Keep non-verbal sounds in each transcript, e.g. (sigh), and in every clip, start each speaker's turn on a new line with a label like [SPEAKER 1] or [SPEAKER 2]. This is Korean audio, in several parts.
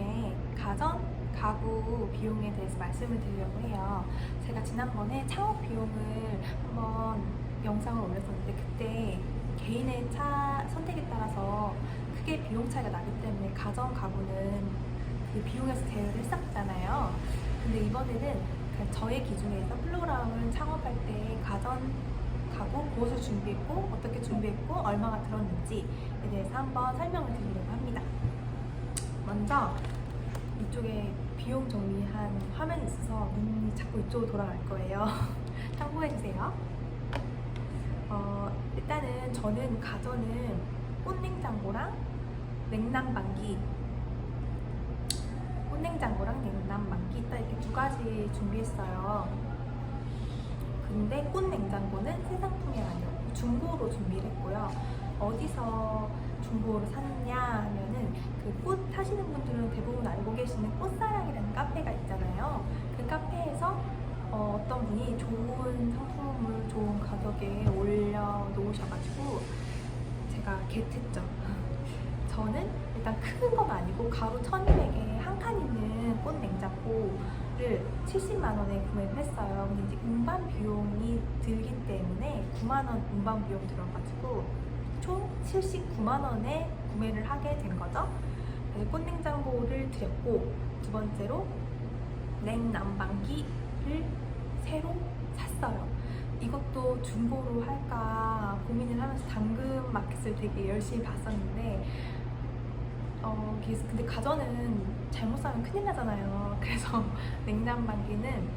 [SPEAKER 1] 중에 가전, 가구 비용에 대해서 말씀을 드리려고 해요. 제가 지난번에 창업 비용을 한번 영상을 올렸었는데 그때 개인의 차 선택에 따라서 크게 비용 차이가 나기 때문에 가전, 가구는 그 비용에서 제외를 했었잖아요. 근데 이번에는 그 저의 기준에서 플로라운을 창업할 때 가전, 가구 무엇을 준비했고 어떻게 준비했고 얼마가 들었는지에 대해서 한번 설명을 드리려고 합니다. 먼저 이쪽에 비용 정리한 화면이 있어서 눈이 자꾸 이쪽으로 돌아갈 거예요. (laughs) 참고해 주세요. 어, 일단은 저는 가전은 꽃냉장고랑 냉난방기 꽃냉장고랑 냉난방기 딱 이렇게 두 가지 준비했어요. 근데 꽃냉장고는 새 상품이 아니었고 중고로 준비를 했고요. 어디서 중고로 샀냐 하면은 그 꽃 하시는 분들은 대부분 알고 계시는 꽃사랑이라는 카페가 있잖아요. 그 카페에서 어, 떤 분이 좋은 상품을 좋은 가격에 올려 놓으셔가지고 제가 겟했죠. (laughs) 저는 일단 큰 건 아니고 가로 1200에 한 칸 있는 꽃 냉장고를 70만 원에 구매를 했어요. 근데 이제 운반 비용이 들기 때문에 9만 원 운반 비용 들어가지고 총 79만 원에 구매를 하게 된 거죠. 그래서 꽃 냉장고를 드렸고 두 번째로 냉난방기를 새로 샀어요. 이것도 중고로 할까 고민을 하면서 당근 마켓을 되게 열심히 봤었는데 어, 근데 가전은 잘못 사면 큰일 나잖아요. 그래서 (laughs) 냉난방기는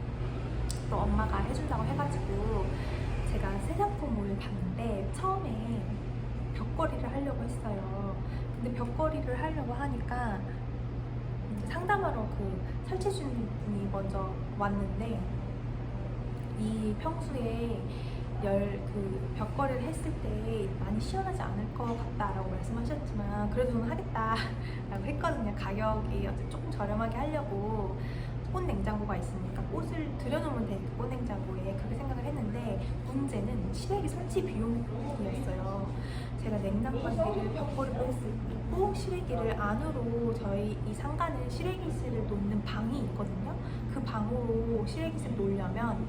[SPEAKER 1] 또 엄마가 해준다고 해가지고 제가 새 상품을 봤는데 벽걸이를 하려고 했어요. 근데 벽걸이를 하려고 하니까 상담하러 그 설치해주는 분이 먼저 왔는데 이 평소에 열 그 벽걸이를 했을 때 많이 시원하지 않을 것 같다라고 말씀하셨지만 그래도 저는 하겠다라고 했거든요. 가격이 조금 저렴하게 하려고 꽃 냉장고가 있으니까 꽃을 들여놓으면 되니까 꽃 냉장고에 그렇게 생각을 했는데 문제는 시래기 설치 비용이었어요. 제가 냉난방기를 벽걸이로 했을 때고 시래기를 안으로 저희 이 상가는 시래기실을 놓는 방이 있거든요. 그 방으로 시래기실 놓으려면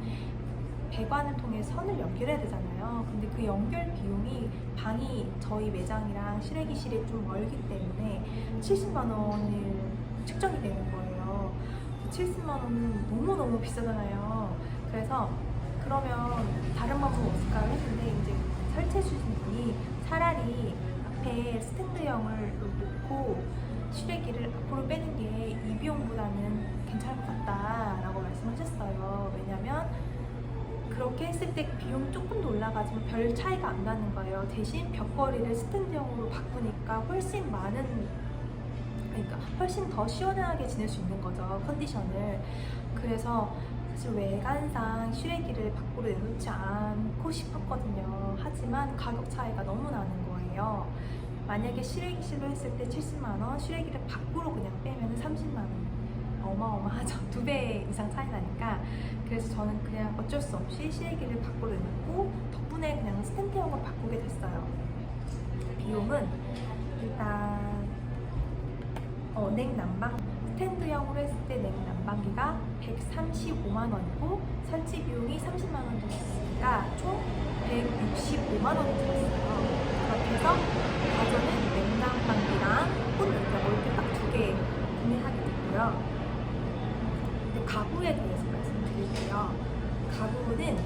[SPEAKER 1] 배관을 통해 선을 연결해야 되잖아요. 근데 그 연결 비용이 방이 저희 매장이랑 시래기실이 좀 멀기 때문에 70만 원을 측정이 되는 거예요. 70만 원은 너무너무 비싸잖아요. 그래서 그러면 다른 방법 없을까요? 했는데 이제 설치해 주신 분이 차라리 앞에 스탠드형을 놓고 시래기를 앞으로 빼는 게 이 비용보다는 괜찮을 것 같다라고 말씀하셨어요. 왜냐면 그렇게 했을 때 비용이 조금 더 올라가지만 별 차이가 안 나는 거예요. 대신 벽걸이를 스탠드형으로 바꾸니까 훨씬 많은 그러니까 훨씬 더 시원하게 지낼 수 있는 거죠 컨디션을. 그래서 사실 외관상 시래기를 밖으로 내놓지 않고 싶었거든요. 하지만 가격 차이가 너무 나는 거예요. 만약에 시래기실로 했을 때 70만 원, 시래기를 밖으로 그냥 빼면 30만 원. 어마어마하죠. (laughs) 두 배 이상 차이 나니까. 그래서 저는 그냥 어쩔 수 없이 시래기를 밖으로 내놓고 덕분에 그냥 스탠드형으로 바꾸게 됐어요. 비용은 일단 어, 냉난방 스탠드형으로 했을 때 냉난방 기가 135만 원이고 설치 비용이 30만 원 들었으니까 총 165만 원이 들었어요. 그렇게 해서 가전은 냉난방기랑 꽃냉장고 이렇게 딱 두 개 구매하게 됐고요. 가구에 대해서 말씀드릴게요. 가구는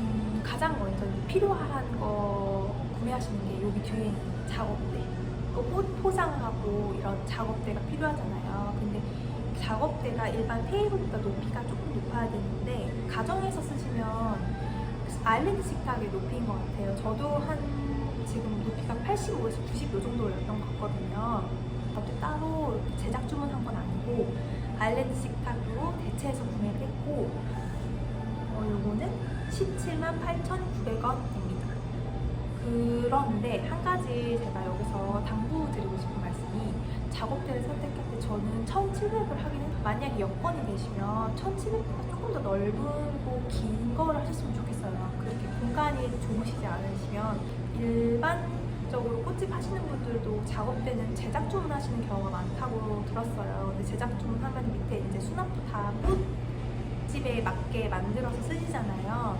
[SPEAKER 1] 음, 가장 먼저 필요한 거 구매하시는 게 여기 뒤에 있는 작업대. 그꽃 포장하고 이런 작업대가 필요하잖아요. 근데 작업대가 일반 테이블보다 높이가 조금 높아야 되는데 가정에서 쓰시면 아일랜드 식탁의 높이인 것 같아요. 저도 한 지금 높이가 85에서 90 요 정도였던 것 같거든요. 저도 따로 제작 주문한 건 아니고 아일랜드 식탁으로 대체해서 구매를 했고 어, 요거는 17만 8,900원입니다. 그런데 한 가지 제가 여기서 당부 드리고 싶은 말씀이 작업대를 선택할 때 저는 1,700을 하긴 했 만약에 여건이 되시면 1,700보다 조금 더 넓고 긴 거를 하셨으면 좋겠어요. 그렇게 공간 기반이 좋으시지 않으시면 일반적으로 꽃집 하시는 분들도 작업 때는 제작 주문하시는 경우가 많다고 들었어요. 근데 제작 주문하면 밑에 이제 수납도 다 꽃집에 맞게 만들어서 쓰시잖아요.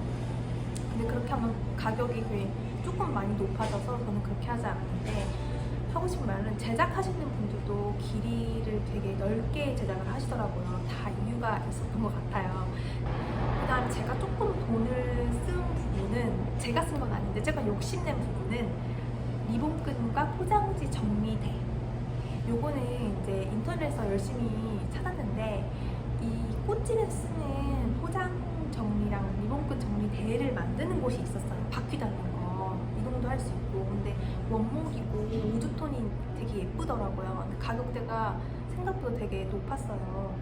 [SPEAKER 1] 근데 그렇게 하면 가격이 꽤 조금 많이 높아져서 저는 그렇게 하지 않았는데 하고 싶은 말은 제작하시는 분들도 길이를 되게 넓게 제작을 하시더라고요. 다 이유가 있었던 것 같아요. 그다음 제가 조금 돈을 쓴 부분은 제가 쓴 건 아닌데 제가 욕심낸 부분은 리본끈과 포장지 정리대. 요거는 이제 인터넷에서 열심히 찾았는데 이 꽃집에 쓰는 포장 정리랑 리본끈 정리대를 만드는 곳이 있었어요. 바퀴 달린 거 이동도 할 수 있고 근데 원목이고 우드톤이 되게 예쁘더라고요. 가격대가 생각보다 되게 높았어요.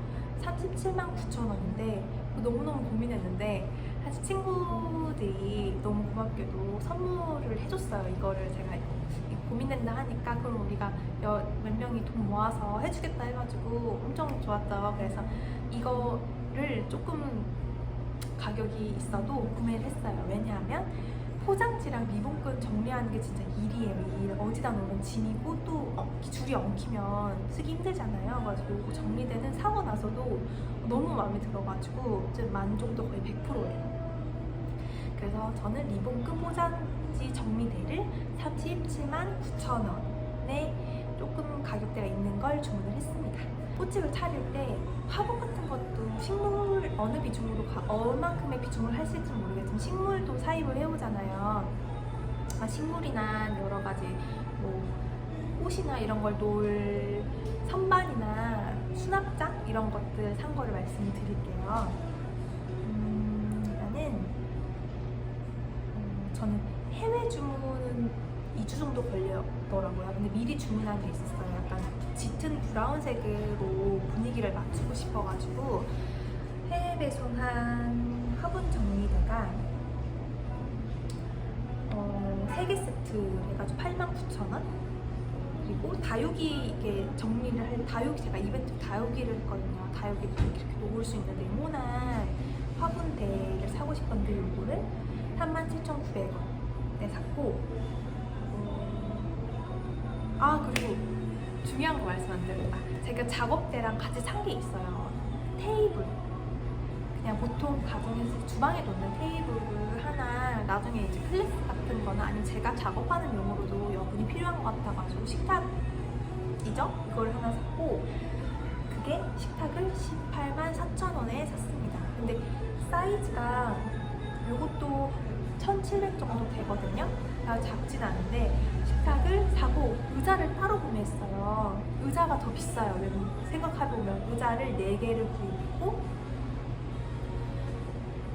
[SPEAKER 1] 37만 9천 원인데 너무너무 고민했는데 사실 친구들이 너무 고맙게도 선물을 해줬어요. 이거를 제가 고민된다 하니까 그럼 우리가 여- 몇 명이 돈 모아서 해주겠다 해가지고 엄청 좋았죠. 그래서 이거를 조금 가격이 있어도 구매를 했어요. 왜냐하면 포장지랑 리본끈 정리하는 게 진짜 일이에요. 일. 어디다 놓으면 짐이고 또 어, 줄이 엉키면 쓰기 힘들잖아요. 그래가지고 정리되는 사고 나서도 너무 마음에 들어가지고 좀 만족도 거의 100%예요. 그래서 저는 리본끈 포장지 정리대를 37만 9천 원에 조금 가격대가 있는 걸 주문을 했습니다. 꽃집을 차릴 때 화분 같은 것도 식물 어느 비중으로 가, 얼만큼의 비중을 할 수 있을지 모르겠지만 식물도 사입을 해오잖아요. 아, 식물이나 여러 가지 뭐 꽃이나 이런 걸 놓을 선반이나 수납장 이런 것들 산 거를 말씀드릴게요. 음, 일단은 음, 저는 해외 주문은 2주 정도 걸리더라고요. 근데 미리 주문한 게 있었어요. 약간 짙은 브라운색으로 분위기를 맞추고 싶어가지고 해외 배송 한 화분 정리대가 어, 3개 세트 해가지고 89,000원 그리고 다육이 이게 정리를 할 다육이 제가 이벤트 다육이를 했거든요. 다육이도 이렇게 놓을 수 있는 네모난 화분대를 사고 싶었는데 요거를 37,900원에 샀고 어, 아 그리고 중요한 거 말씀 안 드렸다. 제가 작업대랑 같이 산 게 있어요. 테이블. 그냥 보통 가정에서 주방에 놓는 테이블을 하나 나중에 이제 클래스 같은 거나 아니면 제가 작업하는 용으로도 여분이 필요한 것 같아가지고 식탁이죠? 이걸 하나 샀고 그게 식탁을 18만 4천 원에 샀습니다. 근데 사이즈가 이것도 1,700 정도 되거든요. 아, 작진 않은데 의자를 따로 구매했어요. 의자가 더 비싸요. 왜냐면 생각해보면 의자를 4개를 구입했고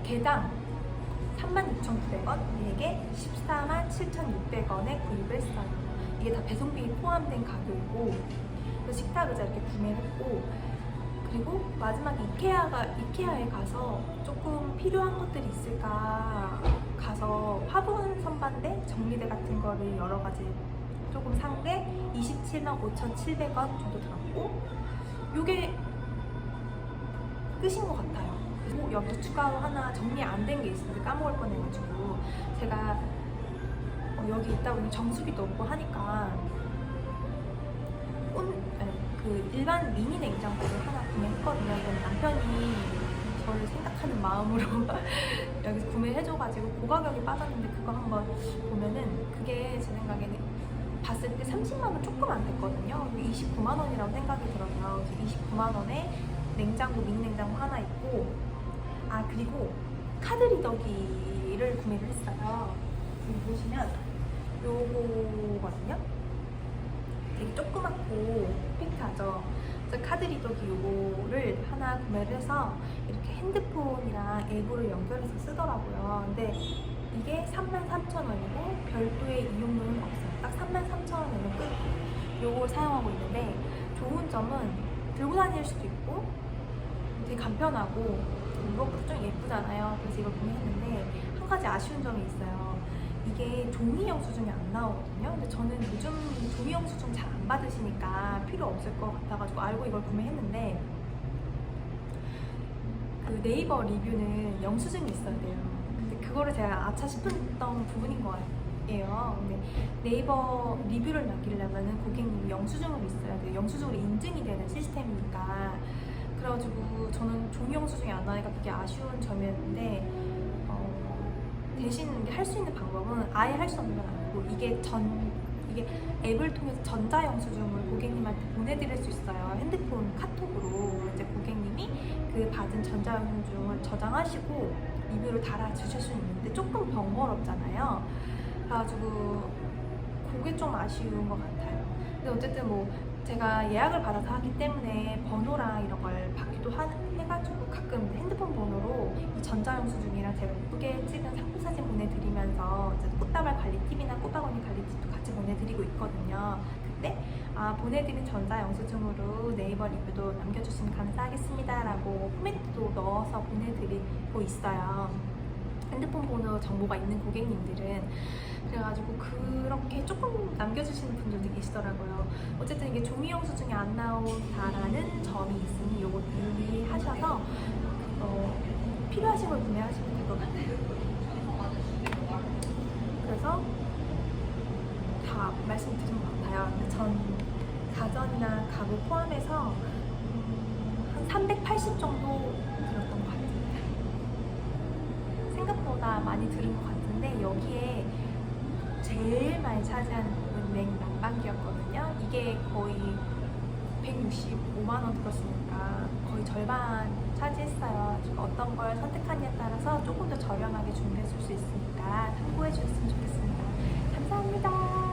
[SPEAKER 1] 개당 36,900원, 4개 14만 7,600원에 구입을 했어요. 이게 다 배송비 포함된 가격이고 식탁 의자 이렇게 구매를 했고 그리고 마지막에 이케아가 이케아에 가서 조금 필요한 것들이 있을까 가서 화분 선반대 정리대 같은 거를 여러 가지 조금 산게 27만 5,700원 정도 들었고 요게 끝인 것 같아요. 여기서 추가로 하나 정리 안 된 게 있었는데 까먹을 뻔해가지고 제가 어, 여기 있다 보니 정수기도 없고 하니까 그 일반 미니 냉장고를 하나 구매했거든요. 남편이 저를 생각하는 마음으로 (laughs) 여기서 구매해줘가지고 고가격에 빠졌는데 그거 한번 보면은 그게 제 생각에는 봤을 때 30만 원 조금 안 됐거든요. 29만 원이라고 생각이 들어서 29만 원에 냉장고 미니 냉장고 하나 있고 아 그리고 카드 리더기를 구매를 했어요. 여기 보시면 요거거든요. 되게 조그맣고. 그래서 카드 리더기 요거를 하나 구매를 해서 이렇게 핸드폰이랑 앱으로 연결해서 쓰더라고요. 근데 이게 33,000원이고 별도의 이용료는 없어요. 딱 33,000원이면 끝. 요걸 사용하고 있는데 좋은 점은 들고 다닐 수도 있고 되게 간편하고 이것도 좀 예쁘잖아요. 그래서 이걸 구매했는데 한 가지 아쉬운 점이 있어요. 이게 종이 영수증이 안 나오거든요. 근데 저는 요즘 종이 영수증 잘안 받으시니까 필요 없을 것 같아가지고 알고 이걸 구매했는데 그 네이버 리뷰는 영수증이 있어야 돼요. 근데 그거를 제가 아차 싶었던 부분인 거 예요. 근데 네이버 리뷰를 남기려면 고객님이 영수증으로 있어야 돼요. 영수증으로 인증이 되는 시스템이니까. 그래가지고 저는 종이 영수증이 안 나니까 그게 아쉬운 점이었는데 어, 대신 할 수 있는 방법은 아예 할 수 없는 건 아니고 이게 전 이게 앱을 통해서 전자 영수증을 고객님한테 보내드릴 수 있어요. 핸드폰 카톡으로 이제 고객님이 그 받은 전자 영수증을 저장하시고 리뷰를 달아주실 수 있는데 조금 번거롭잖아요. 그래가지고 그게 좀 아쉬운 것 같아요. 근데 어쨌든 뭐 제가 예약을 받아서 하기 때문에 번호랑 이런 걸 받기도 하, 해가지고 가끔 핸드폰 번호로 이 전자영수 증이랑 제가 예쁘게 찍은 상품 사진 보내드리면서 꽃다발 관리 팁이나 꽃바구니 관리 팁도 같이 보내드리고 있거든요. 그때 아 보내드린 전자영수증으로 네이버 리뷰도 남겨주시면 감사하겠습니다라고 포맷도 넣어서 보내드리고 있어요. 핸드폰 번호 정보가 있는 고객님들은 그래가지고 그렇게 조금 남겨주시는 분들도 계시더라고요. 어쨌든 이게 종이 영수증이 안 나온다라는 점이 있으니 요거 유의하셔서 어, 필요하신 걸 구매하시면 될 것 같아요. 그래서 다 말씀드린 것 같아요. 전 가전이나 가구 포함해서 음, 한380 정도 제가 많이 들은 것 같은데 여기에 제일 많이 차지하는 부분 냉난방기였거든요. 이게 거의 165만 원 들었으니까 거의 절반 차지했어요. 어떤 걸 선택하느냐에 따라서 조금 더 저렴하게 준비해 줄 수 있으니까 참고해 주셨으면 좋겠습니다. 감사합니다.